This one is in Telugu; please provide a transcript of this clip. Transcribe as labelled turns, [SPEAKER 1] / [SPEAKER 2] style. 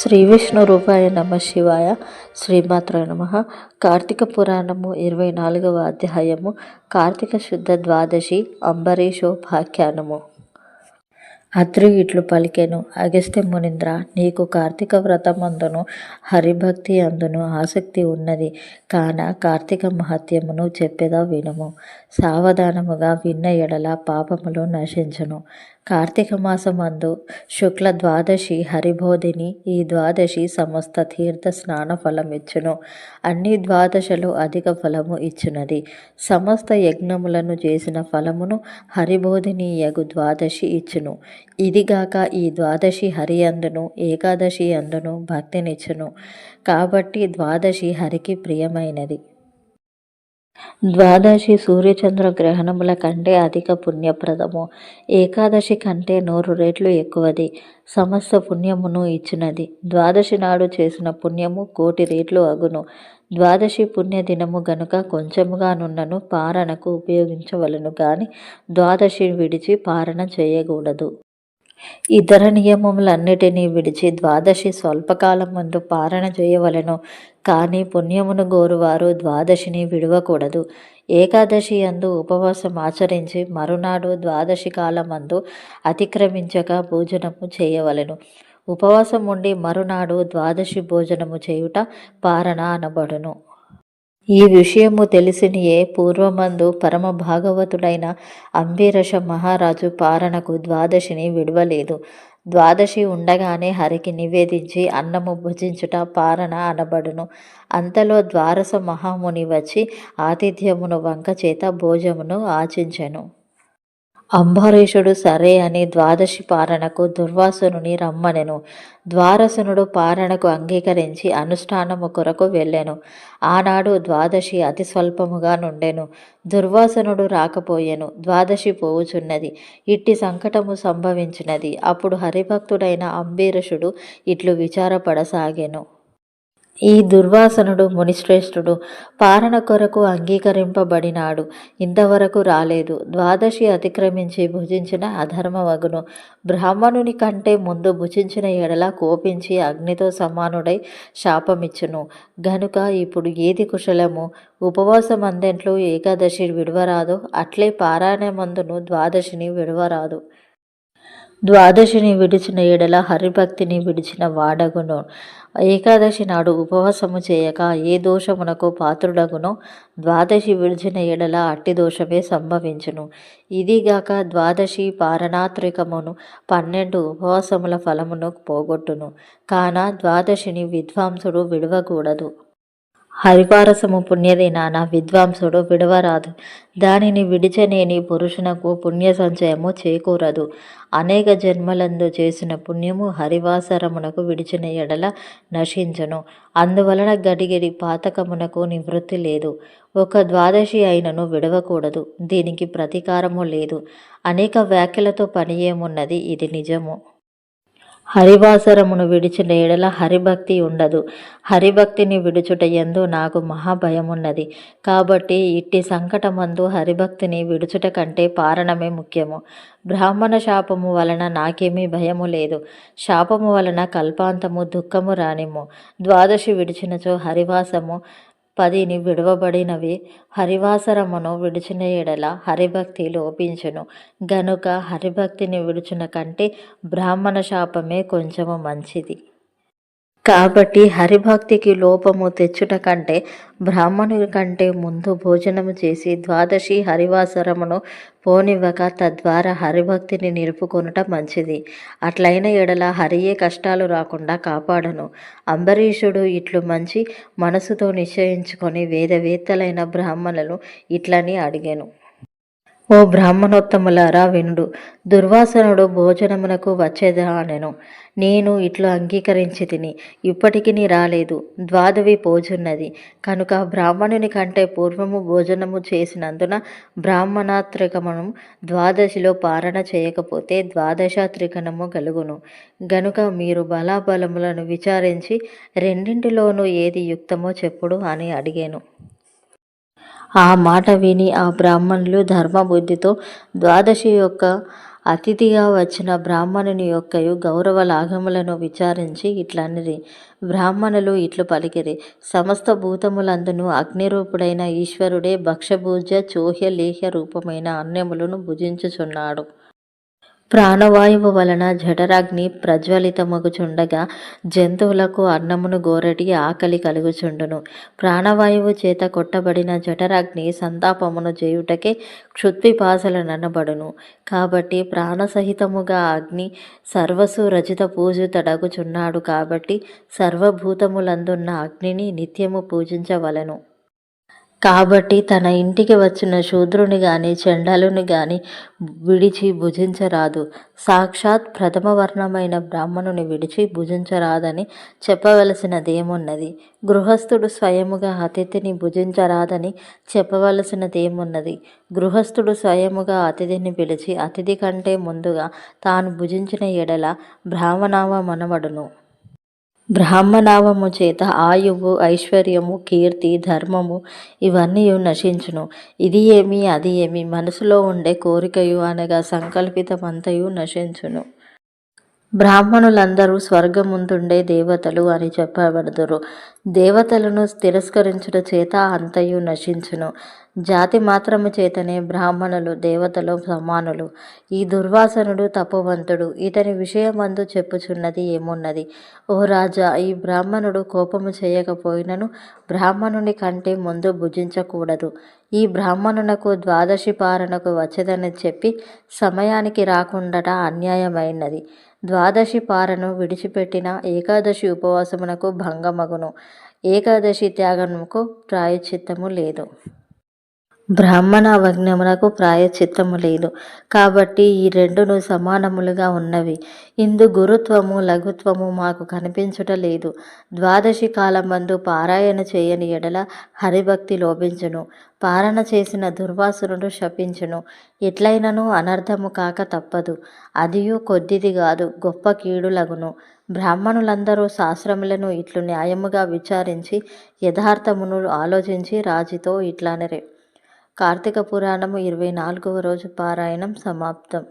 [SPEAKER 1] శ్రీ విష్ణు రూపాయ నమ శివాయ శ్రీమాత్ర నమ. కార్తీక పురాణము ఇరవై నాలుగవ అధ్యాయము. కార్తీక శుద్ధ ద్వాదశి అంబరీషోపాఖ్యానము అత్రి ఇట్లు పలికెను అగస్త్య మునింద్ర నీకు కార్తీక వ్రతమందును హరిభక్తి అందును ఆసక్తి ఉన్నది. కాన కార్తీక మహత్యమును చెప్పేదా వినుము. సావధానముగా విన్న ఎడల పాపములు నశించును. కార్తీక మాసమందు శుక్ల ద్వాదశి హరిబోధిని ఈ ద్వాదశి సమస్త తీర్థ స్నాన ఫలమిచ్చును. అన్ని ద్వాదశలు అధిక ఫలము ఇచ్చునది. సమస్త యజ్ఞములను చేసిన ఫలమును హరిబోధిని యగు ద్వాదశి ఇచ్చును. ఇదిగాక ఈ ద్వాదశి హరి అందును ఏకాదశి అందును భక్తినిచ్చును. కాబట్టి ద్వాదశి హరికి ప్రియమైనది. ద్వాదశి సూర్యచంద్ర గ్రహణముల కంటే అధిక పుణ్యప్రదము. ఏకాదశి కంటే నూరు రెట్లు ఎక్కువది. సమస్త పుణ్యమును ఇచ్చినది. ద్వాదశి నాడు చేసిన పుణ్యము కోటి రేట్లు అగును. ద్వాదశి పుణ్య దినము గనుక కొంచెముగానున్నను పారణకు ఉపయోగించవలను గాని ద్వాదశి విడిచి పారణ చేయకూడదు. ఇతర నియమములన్నిటినీ విడిచి ద్వాదశి స్వల్పకాలం ముందు పారణ చేయవలెను. కానీ పుణ్యమును గోరువారు ద్వాదశిని విడవకూడదు. ఏకాదశి అందు ఉపవాసం ఆచరించి మరునాడు ద్వాదశి కాలమందు అతిక్రమించక భోజనము చేయవలెను. ఉపవాసం ఉండి మరునాడు ద్వాదశి భోజనము చేయుట పారణ అనబడును. ఈ విషయము తెలిసినియే పూర్వమందు పరమ భాగవతుడైన అంబీరష మహారాజు పారణకు ద్వాదశిని విడవలేదు. ద్వాదశి ఉండగానే హరికి నివేదించి అన్నము భుజించుట పారణ అనబడును. అంతలో ద్వారస మహాముని వచ్చి ఆతిథ్యమును వంక చేత భోజమును ఆచించెను. అంబరీషుడు సరే అని ద్వాదశి పారణకు దుర్వాసునుని రమ్మనెను. ద్వారసునుడు పారణకు అంగీకరించి అనుష్ఠానము కొరకు వెళ్ళెను. ఆనాడు ద్వాదశి అతి స్వల్పముగా నుండెను. దుర్వాసనుడు రాకపోయెను. ద్వాదశి పోవుచున్నది. ఇట్టి సంకటము సంభవించినది. అప్పుడు హరిభక్తుడైన అంబీరషుడు ఇట్లు విచారపడసాగెను. ఈ దుర్వాసనుడు మునిశ్రేష్ఠుడు పారణ కొరకు అంగీకరింపబడినాడు. ఇంతవరకు రాలేదు. ద్వాదశి అతిక్రమించి భుజించిన అధర్మవగును బ్రాహ్మణుని కంటే ముందు భుజించిన ఎడల కోపించి అగ్నితో సమానుడై శాపమిచ్చును. గనుక ఇప్పుడు ఏది కుశలము? ఉపవాసం అందెంట్లు ఏకాదశి విడవరాదు. అట్లే పారాయణమందును ద్వాదశిని విడవరాదు. ద్వాదశిని విడిచిన ఎడల హరిభక్తిని విడిచిన వాడగును. ఏకాదశి నాడు ఉపవాసము చేయక ఏ దోషమునకు పాత్రుడగునో? ద్వాదశి విడిచిన ఎడల అట్టి దోషమే సంభవించును. ఇదిగాక ద్వాదశి పారణాత్రికమును పన్నెండు ఉపవాసముల ఫలమును పోగొట్టును. కాన ద్వాదశిని విద్వాంసుడు విడవకూడదు. హరివారసము పుణ్యదినాన విద్వాంసుడు విడవరాదు. దానిని విడిచనేని పురుషునకు పుణ్య సంచయము చేకూరదు. అనేక జన్మలందు చేసిన పుణ్యము హరివాసరమునకు విడిచిన ఎడల నశించను. అందువలన గడిగిరి పాతకమునకు నివృత్తి లేదు. ఒక ద్వాదశి అయినను విడవకూడదు. దీనికి ప్రతీకారము లేదు. అనేక వ్యాఖ్యలతో పని ఏమున్నది ఇది నిజము. హరివాసరమును విడిచిన ఎడల హరిభక్తి ఉండదు. హరిభక్తిని విడుచుట ఎందు నాకు మహాభయమున్నది. కాబట్టి ఇట్టి సంకటమందు హరిభక్తిని విడుచుట కంటే పారణమే ముఖ్యము. బ్రాహ్మణ శాపము వలన నాకేమీ భయము లేదు. శాపము వలన కల్పాంతము దుఃఖము రానిము ద్వాదశి విడిచినచో హరివాసము పదిని విడవబడినవి హరివాసరమును విడిచిన ఎడల హరిభక్తి లోపించును. గనుక హరిభక్తిని విడుచున కంటే బ్రాహ్మణ శాపమే కొంచెము మంచిది. కాబట్టి హరిభక్తికి లోపము తెచ్చుట కంటే బ్రాహ్మణుడి కంటే ముందు భోజనము చేసి ద్వాదశి హరివాసరమును పోనివ్వక తద్వారా హరిభక్తిని నిలుపుకొనుట మంచిది. అట్లైన ఎడల హరియే కష్టాలు రాకుండా కాపాడను. అంబరీషుడు ఇట్లు మంచి మనసుతో నిశ్చయించుకొని వేదవేత్తలైన బ్రాహ్మణులను ఇట్లని అడిగాను. ఓ బ్రాహ్మణోత్తములారా వినుడు దుర్వాసనుడు భోజనమునకు వచ్చేదా అనెను. నేను ఇట్లు అంగీకరించి తిని ఇప్పటికి రాలేదు ద్వాదవి పోజున్నది. కనుక బ్రాహ్మణుని కంటే పూర్వము భోజనము చేసినందున బ్రాహ్మణాత్రికమును ద్వాదశిలో పారణ చేయకపోతే ద్వాదశాత్రికణము కలుగును గనుక మీరు బలాబలములను విచారించి రెండింటిలోనూ ఏది యుక్తమో చెప్పుడు అని అడిగాను. ఆ మాట విని ఆ బ్రాహ్మణులు ధర్మబుద్ధితో ద్వాదశి యొక్క అతిథిగా వచ్చిన బ్రాహ్మణుని యొక్కయు గౌరవ లాఘములను విచారించి ఇట్లనిరి బ్రాహ్మణులు ఇట్లు పలికిరి. సమస్త భూతములందును అగ్నిరూపుడైన ఈశ్వరుడే భక్షభూజ్య చోహ్య లేహ్య రూపమైన అన్యములను భుజించుచున్నాడు. ప్రాణవాయువు వలన జఠరాగ్ని ప్రజ్వలితమగుచుండగా జంతువులకు అన్నమును గోరటి ఆకలి కలుగుచుండును. ప్రాణవాయువు చేత కొట్టబడిన జఠరాగ్ని సంతాపమును చేయుటకే క్షుత్విపాసలనబడును కాబట్టి ప్రాణసహితముగా అగ్ని సర్వసు రచిత పూజితడగుచున్నాడు కాబట్టి సర్వభూతములందున్న అగ్నిని నిత్యము పూజించవలెను. కాబట్టి తన ఇంటికి వచ్చిన శూద్రుని గాని చండాలుని గాని విడిచి భుజించరాదు. సాక్షాత్ ప్రథమ వర్ణమైన బ్రాహ్మణుని విడిచి భుజించరాదని చెప్పవలసినదేమున్నది? గృహస్థుడు స్వయముగా అతిథిని భుజించరాదని చెప్పవలసినదేమున్నది? గృహస్థుడు స్వయముగా అతిథిని పిలిచి అతిథి కంటే ముందుగా తాను భుజించిన ఎడల బ్రాహ్మణావ మనవడును. బ్రాహ్మణావము చేత ఆయువు ఐశ్వర్యము కీర్తి ధర్మము ఇవన్నీ నశించును. ఇది ఏమి అది ఏమి మనసులో ఉండే కోరికయు అనగా సంకల్పితమంతయు నశించును. బ్రాహ్మణులందరూ స్వర్గముందుండే దేవతలు అని చెప్పబడదురు. దేవతలను తిరస్కరించుట చేత అంతయు నశించును. జాతి మాత్రము చేతనే బ్రాహ్మణులు దేవతలు సమానులు. ఈ దుర్వాసనుడు తపవంతుడు. ఇతని విషయమందు చెప్పుచున్నది ఏమున్నది? ఓ రాజా ఈ బ్రాహ్మణుడు కోపము చేయకపోయినను బ్రాహ్మణుని కంటే ముందు భుజించకూడదు. ఈ బ్రాహ్మణునకు ద్వాదశి పారణకు వచ్చేదని చెప్పి సమయానికి రాకుండట అన్యాయమైనది. ద్వాదశి పారను విడిచిపెట్టిన ఏకాదశి ఉపవాసమునకు భంగమగును. ఏకాదశి త్యాగముకు ప్రాయచిత్తము లేదు. బ్రాహ్మణ అవజ్ఞమునకు ప్రాయచిత్తము లేదు. కాబట్టి ఈ రెండును సమానములుగా ఉన్నవి. ఇందు గురుత్వము లఘుత్వము మాకు కనిపించుట లేదు. ద్వాదశి కాలమందు పారాయణ చేయని ఎడల హరిభక్తి లోపించును పారణ చేసిన దుర్వాసురుడు శపించును. ఎట్లయినను అనర్థము కాక తప్పదు. అదియు కొద్దిది కాదు గొప్ప కీడులగును. బ్రాహ్మణులందరూ శాస్త్రములను ఇట్లు న్యాయముగా విచారించి యథార్థమును ఆలోచించి రాజుతో ఇట్లానరే. కార్తీక పురాణము ఇరవై నాలుగవ రోజు పారాయణం సమాప్తం.